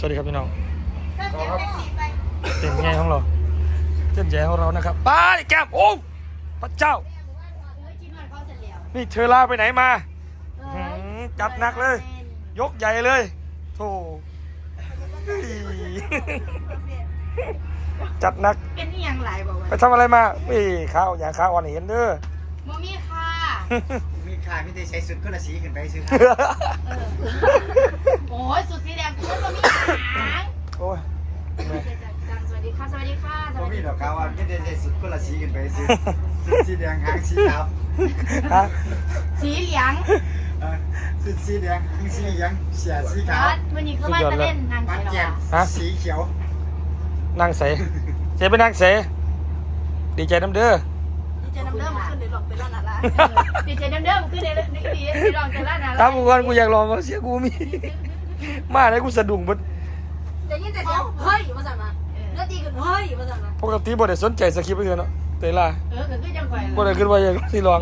สวัสดีครับพี่น้องเสื้อเสียงแท็กซี่ไปเต็มแง่ของเราเต้นแย่ของเรานะครับไปแก้มโอ้พระเจ้าเฮ้ยจีนหน่อยเขาเสร็จแล้วนี่เธอลาไปไหนมาหืมจัดหนักเลย ยกใหญ่เลยโธ่เฮ้ยจัดหนักเป็นนี่ยังไรบอกไปว่าทำอะไรมาเฮ้ยข้าวอย่าข้าวอ่อนให้เห็นเด้อโมมี่ค่ะมี ค่าไม่ได้ใช้สุดก็ละสีขึ้นไปซื้อเออโอ้ยสุดสีแดงคือโมมี่หางโอ้ยสวัสดีค่ะ สวัสดีค่ะสบ่วัสมีดีดอกขาวอะไม่ได้ใช้สุดก็ละสีขึ้นไปซื้อสุดสีแดงหางสีขาวฮะสีเหลืองเออสุดสีแดงหางสีเหลืองเสียสีขาวรัดวันนี้คือว่าจะเล่นนางปัไก่ดหรแก้มอสีเขียวนั่งเสเจ๊ไปนั่งเสดีใจน้ำเด้อดีเจน้ำเดิมขึ้นในหล อกเป็นร้านอะไรดีเจเดิมขึ้นในนี่ดีลอกเป็นร้านอะไรตามกูก่อนกูอยากลองว่าเสียกูมี มาเลยกูสะดุ้งบดจะยินแต่เสียงเฮ้ยมาสั่งมาแล้วตีกันเฮ้ยมาสั่งมาปกติบ่ได้สนใจสคริปต์เลยเนาะเตยล่าเออคือจังไก่บ่ได้คิดว่าอยากสิลอง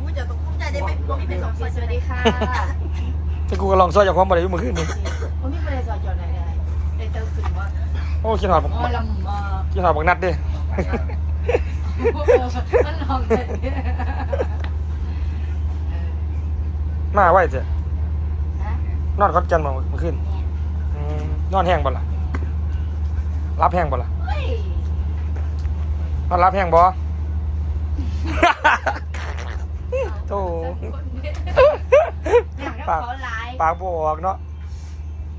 กูจะต้องภูมิใจได้ไหมกูมีเป็นสองคนสวัสดีค่ะแต่กูก็ลองซอยจากความบ่ได้อยู่เมื่อคืนนี้ผมไม่เคยสอนจอดไหนเลยได้เติมขึ้นว่าโอ้คิดฮอดบักอ๋อลำมคิดฮอดบักนัดด้ มันลองเลยมาไว้เถอะนะนอนขอนแก่นบ่เมื่อคืนอืมนอนแห้งบ่ล่ะรับแห้งบ่ล่ะเฮ้ยนอนรับแห้งบ่ โธ่ อยากให้เขาไลฟ์ปากบ่ออกเนาะ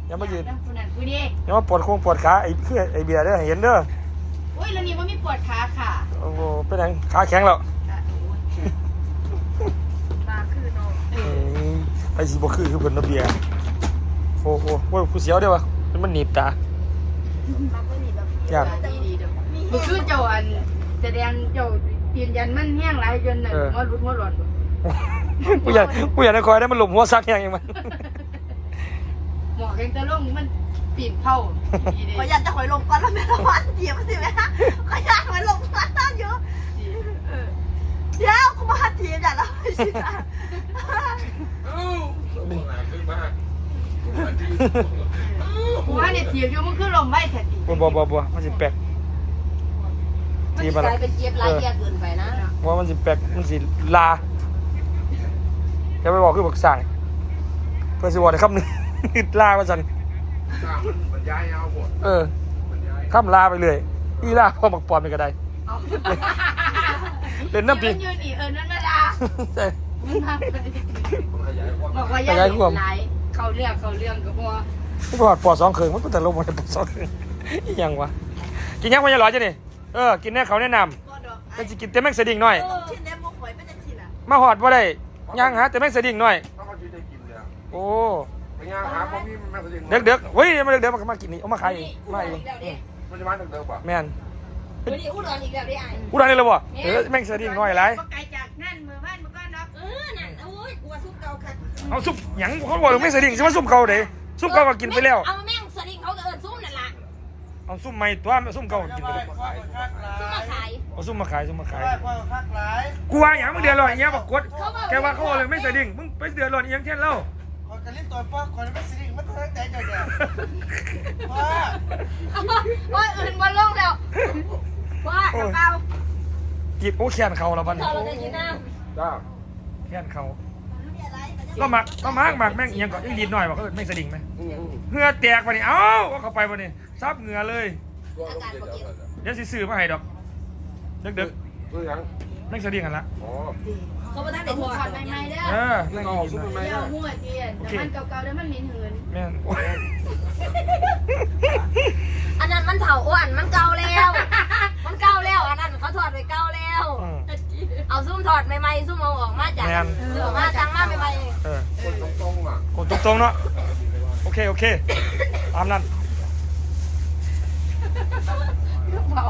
อย่ามายืนนั่งคุณนั่นกูดิอย่ามาปวดโคงปวดขาไอ้คือไอ้เบียร์เด้อให้เห็นเด้อ อุ้ยเรื่องนี้ว่ามีปวดขาค่ะโอ้โหเป็นหยังขาแข็งแล้วตาคือน้องอืมไอ้สิบ่คือคือเพิ่นระเบียร์โอ้โหโอ้ยกูเสียวเด้อวะมันมันหนีบตารักไม่มีแบบอยาก ดีดีเด้อมันคือเจ้าอันแสดงเจ้ายืนยันมันแห้งหลายจนน่ะหัวรุดหัวร้อนกูอยากกูอยากได้คอยได้มันหลบหัวซักแห้งอย่างมัน หมอกยังจะลงมันปีนเผาดีเด้ขออยากจะคอยลงก่อนแล้วแม่ละวันเดียวสิแม่ขออยากคอยลงก่อนตั้งเยอะเดี๋ยวกูมาทีมอยากเราไม่ใช่จ้ะกูว่าเนี่ยเถียงอยู่มันคือลมไว้แท้ดีบ่บ่บ่บ่มันสิแปลกมันกลายเป็นเจี๊ยบลายแย่เกินไปนะว่ามันสิแปลกมันสิลาจะไปบอกคือบักสั่งเพื่อสิบอกได้คำหนึง ลาว่าซั่นบรรยายเอาหมดเออคำลาไปเลยอีลาพอบักปอมไปก็ได้เอาเล่นน้ำปีมันยืนอีเออนั่นมาดาใช่มันมาบอกว่าอย่าเล่นหลายเขาเรื่องเขาเรื่องก็พอกูไปหอดปอสองเคืองมันก็แต่ลงมาในปอสองเคืองอีหยังวะ กินยังไม่ยังหรอจ้ะนี่เออ กินแน่เขาแนะนก็ดอกำเป็นสิกินเต็มแม่งสะดิ่งหน่อย ชิ้นนี้มุกหอยไม่ได้ชิ้นอะมาหอดว่าได้ยังหาแต่แม่งสะดิ่งหน่อยถ้าเขาจะได้กินเนี่ยโอ้ ไปย่างหาบ่มีมันมาแสดงเด็กเด็กๆเฮ้ยมาเด็กเด็กๆมันก็มากินนี่เอามาขายเองมาเองอืมมันจะมาเดิมๆป่ะแม่นวันนี้อุดรอีกแล้วได้ไอ้กูได้เลยบ่เออแม่งสะดิ่งหน่อยไรไกลจากนั่นมือบ้านมือก้อนเนาะเออนั่นโอ้ยกูว่าซุปเกาคักเอาซุปหยังเขาบอกว่าแม่งสะดิ่งใช่ไหมซุปเก่าเด้ซุปเก่าก็กินไปแล้วเอาแม่งสลิงเขาก็เอินซุปนั่นล่ะเอาซุปใหม่ตัวซุปเก่าก็กินไปแล้วซุปมาขายเอาซุปมาขายซุปมาขายพ่อคักหลายกูว่าอย่างมึงเดือดร้อนอย่างเงี้ยบอกกดแกว่าเขาบอกเลยไม่งสะดิ่งมึงไปเดือดร้อนอีหยังแท่นเล่า คนกันเล่นตัวป้าคนไม่สิริมันตั้งใจเจ้าเนี่ยป้าว่าอื่นมาลงแล้วว่าเปล่ากินโอ้แขนเขาแล้วบัดนเราเราจะกินน้จ้าแขนเขาำก็มักก็มักมักแม่งอีหยังก็อีลีดหน่อยว่าเขาเอิ้นแม่งสะดิ่งไหมเหงื่อแตกวันนี้เอ้าว่าเข้าไปวันนี้ซับเหงื่อเลยตัวลงเดียวเดี๋ยวสิซื้อมาให้ดอกเด็กตัวยังๆแม่งสะดิ่งกันละอ๋อ เขามาตั้งต้แต่องทอดถอดใหม่ๆเด้เอออแม่งเอากินซุปนะไม่เดี๋ยได้วหัวเทียนแต่มันเก่าๆแล้วมันเหม็นหืนแม่งโอ้ยอันนั้นมันเถาอ้วนมันเก่าแล้ว มันเก่าแล้วอันนั้นเขาถอดไปเก่าแล้ว อืมเอาซุ่มถอดใหม่ๆซุ่มเอาออกมาจากแม่นซื้อออกมาจังมาใหม่เออคนตรงๆอะโอ้ตรงๆเนาะโอเคโอเคตามนั้นเบา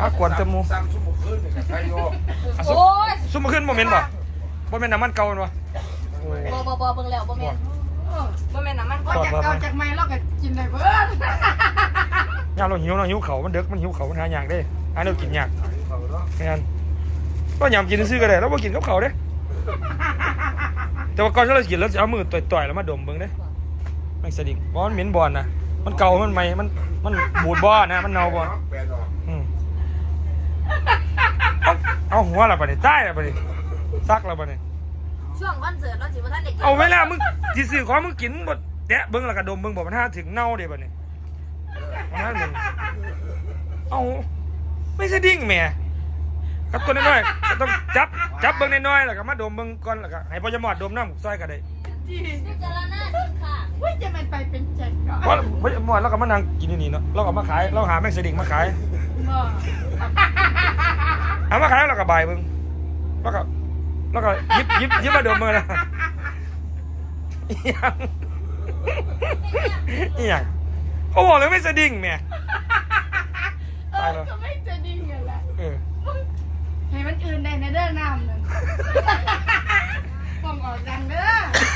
อากวนจมูกสั่งซุปหมูขึ้นเนี่ยใครโย อะๆซุปโอ้ยซุปมาขึ้นโมเมนต์ป่ะ โมเมนต์น้ำมันเก่าป่ะโอ้ย บ่บ่บ่เบิ่งแล้วบ่แม่นบ่แม่นน้ำมันว่าจากเก่าจากใหม่เราก็กินได้เบิดยามเราหิวเนาะหิวเขามันเด็กมันหิวเขามันหาอยากได้หาเนื้อกินยากเขาเนาะไม่งั้นก็ยำกินซื้อๆก็ได้แล้วบ่กินกับเขาวเด้ แต่ว่าก่อนที่เราจะกินเราจะเอามือต่อยๆแล้วมาดมเบิ่งเด้แม่งสะดิ่งบอลเหม็นบอลนะบมันเก่ามันใหม่มันมันบูดบ่นะมันเน่าบ่แปดออก อืมเอาเอาหัวละปะเนี่ยใต้ละปะเนี่ย ซักละปะเนี่ยช่วงคอนเสิร์ตเราสิว่าท่านเด็กเอาเวลามึงสิซื้อของมึงกินบ่แตะเบิ่งแล้วก็ดมเบิ่งบ่มันหาถึงเน่าเด้ปะเนี่ยมันหาถึงเอาไม่ใช่ดิ้งแหม่ครับตัวน้อยๆก็ต้องจับจับเบิ่งน้อยๆแล้วก็มาดมเบิ่งก่อนแล้วก็ให้พ่อจะหมอดดมน้ำซอยก็ได้พิจารณาสิค่ะเฮ้ยจะมันไปเป็นเจ็ดก่อนเพราะพ่อจะหมอดแล้วก็มานั่งกินนี่เนาะเราก็เอามาขายเราหาแม่งสดิ่งมาขายบ่เอามาขายแล้วก็บายมึงแล้วก็ แล้วก็ยิบยิบยิบมาดมมือนะอีหยังอีหยังเขาบอกเลยไม่สะดิ่งแม่ เออก็ไม่จะดีกันแหละเออให้มันอื่นได้ในเด้อน้ำนั่นฟองออกดังเด้อ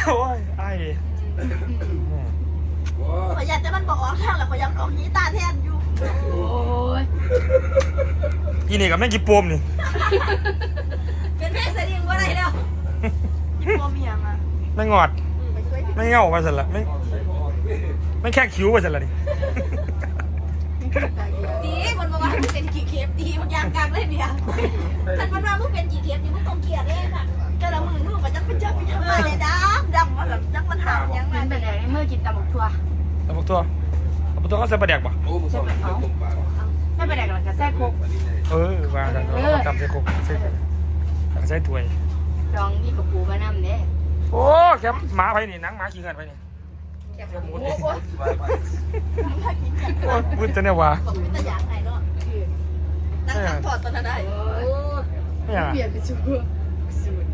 โอ้ยไอ้ดิอืมโอ้ขออยากจะมันบอกออกทางแล้วขออยากออกนี้ตาแทนอยู่ โอ้ยอีนี่กับแม่งกี่ปมนี่เป็นแม่เสด็จว่าไรแล้วกินโมเมียมา ไม่งอดไปช่วยไม่เง่าไปสันละไม่ไม่แค่คิ้วไปสันละนี่ดีมันบอกว่ามึงเป็นกี่เคฟดีมันยางกลางเลยเนี่ยท่านมันว่ามึงเป็นกี่เคฟดีมึงต้องเกลียดเลยค่ะเจ้าละมือมึงก็จะไปจับไปทำไมเลยดำดำมาแบบจักมันหามยังไงมันเป็นอะไรเมื่อกินตำบักทั่วตะบุกตัวตะบุกตัวเขาใส่ปลาแดกป่ะโหมึงสอบเป็นต้มปลาไม่เป็นไรหรอกจะแซ่โคกเออวางกันจำใส่คุกใส่ใส่ถ้วยลองนี่กับปูมาน้ำเด้ โอ้แคมหมาไปนี่หนังหมาขี้เงินไปนี่แกบหมูโอ้ยถ้ากินกันโอ้ยมืดจะเนี่ยว่ะบอกเป็นตะยางไงเนาะนั่งทำถอดตอนนั้นได้โอ้ไม่อยากเปลี่ยนไปชูสูตร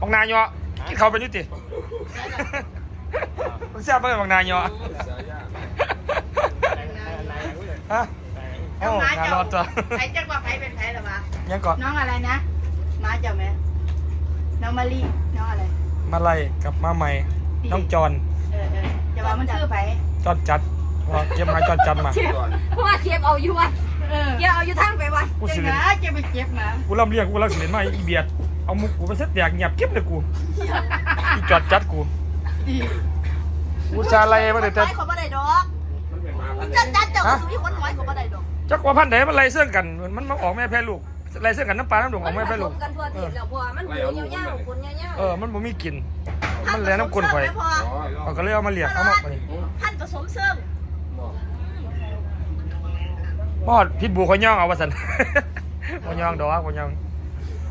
บางนายเนาะกินเขาวเป็นอยุติมึงทราบไหมบางนายเนาะฮะโอ้งานรอดจ้ะใครจักว่าใครเป็นใครหรอวะยังก่อนน้องอะไรนะมาเจ้าไหม น้องมารีน้องอะไร มาไล่กับมาใหม่ น้องจอนเออเออจะว่ามันคือไผจอนจัดว่าเก็บมาจอนจัดมาก่อนเพราะว่าเคฟเอาอยู่วัดเออเคฟเอาอยู่ทางไปวัดกูจัสิงเล่นนะจะไปเจ็บนะกูลำเลียงกูรักสิเล่นมาอีเบียด เอามุกกูไปเซ็ตแดกเงียบเก็บเลยกูอีจอดจัดกูดีกูชาไล่มาเลยแต่ไม่ขอบ่ได้ดอกมันเป็นมาพันจัดจัดเจ้าก็สุยคนน้อยขอบ่ได้ดอกจักว่าพันไหนมันไล่เสื่องกัน มันมาออกแม่แพ้ลูก ไล่เสื่องกันน้ำปลาน้ำดงออกแม่แพ้ลูกกันทั่วทิศแล้วพอมันหูยาวๆคนยาวเออมันบ่มีกลิ่นมันแลน้ำกลนข่อยพออ๋อเขาก็เลยเอามาเลียกเอามาไปท่านผสมเสริมมอดพิษบูเขาย่องเอาว่าสันเขาย่องดอกเขาย่อง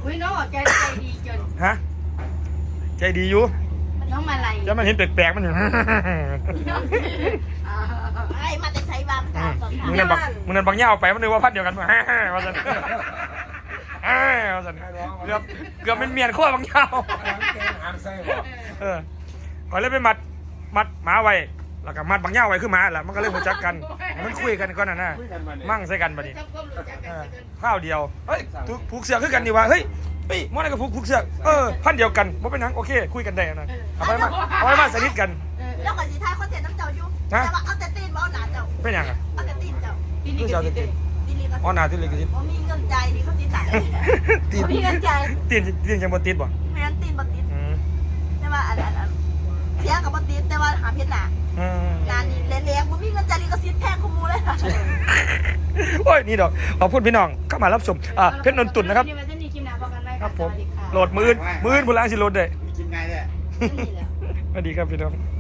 อุ้ยน้องใจใจดีจนฮะใจดีอยู่น้องมาลัยจะมันเห็นแปลกๆมันอยู่ไอ้มาแต่ใช้บางตาตอนมึงนั่นบักมึงนั่นบักเหย้าไปมันนึกว่าพันเดียวกันมาว่าสัน ว่าสันเกือบเกือบเป็นเมียนขั้วบักเหย้าแกงอ่านไส้บอกเออก่อนเลยไปมัดมัดหมาไว้แล้วก็มัดบักเหย้าไว้คือหมาแหละมันก็เลยหัวจักกันให้มันคุยกันก่อนน่ะนะคุยกันมาเนี่ยมั่งใส่กันบัดนี้จับก้มหลุดจากเอกันอสักเกินข้าวเดียวเฮ้ยถูกผูกเสือกคือกันดีว่าเฮ้ยเฮ้ยมอนั่นก็ผูกผูกเสือกเออพันเดียวกันบ่เป็นหยังโอเค คุยกันได้นะเอาไปมาเอาไปมาสนิทกันเออแล้วก็สีท้ายคอนเทนต์น้ำเจ้าอยู่แต่ว่าเอาแต่ตีนบ่เอาหนาเจ้าเป็นหยังอะเอาแต่ตีนเจ้า ที่นี่ก็สิเด้ตีนีก็ อ๋อหนาที่เลยก็ติดบ่มีเงินใจดีเขาตีนตายตีนบ่มีเงินใจตีนตีนยังบ่ติดบ่ไม่งั้นตีนบ่ติดอืมแต่ว่าอันอันอันเสียกับบ่ติดแต่ว่าหาเพชรหนาอืมงานนี้เละๆบ่มีเงินใจดีก็ซิดแพงขโมยเลยโอ้ยนี่ดอกขอบคุณพี่น้องเข้ามารับชมอ่าเพชรนนตุนนะครับที่มาเส้นนี้คิมนาบอกกันได้ครับผมสวัสดีค่ะโหลดมืออื่นมืออื่นผู้ล้างสิโหลดได้มีกินไงเนี่ย นี่แหละ สวัสดีครับพี่น้องส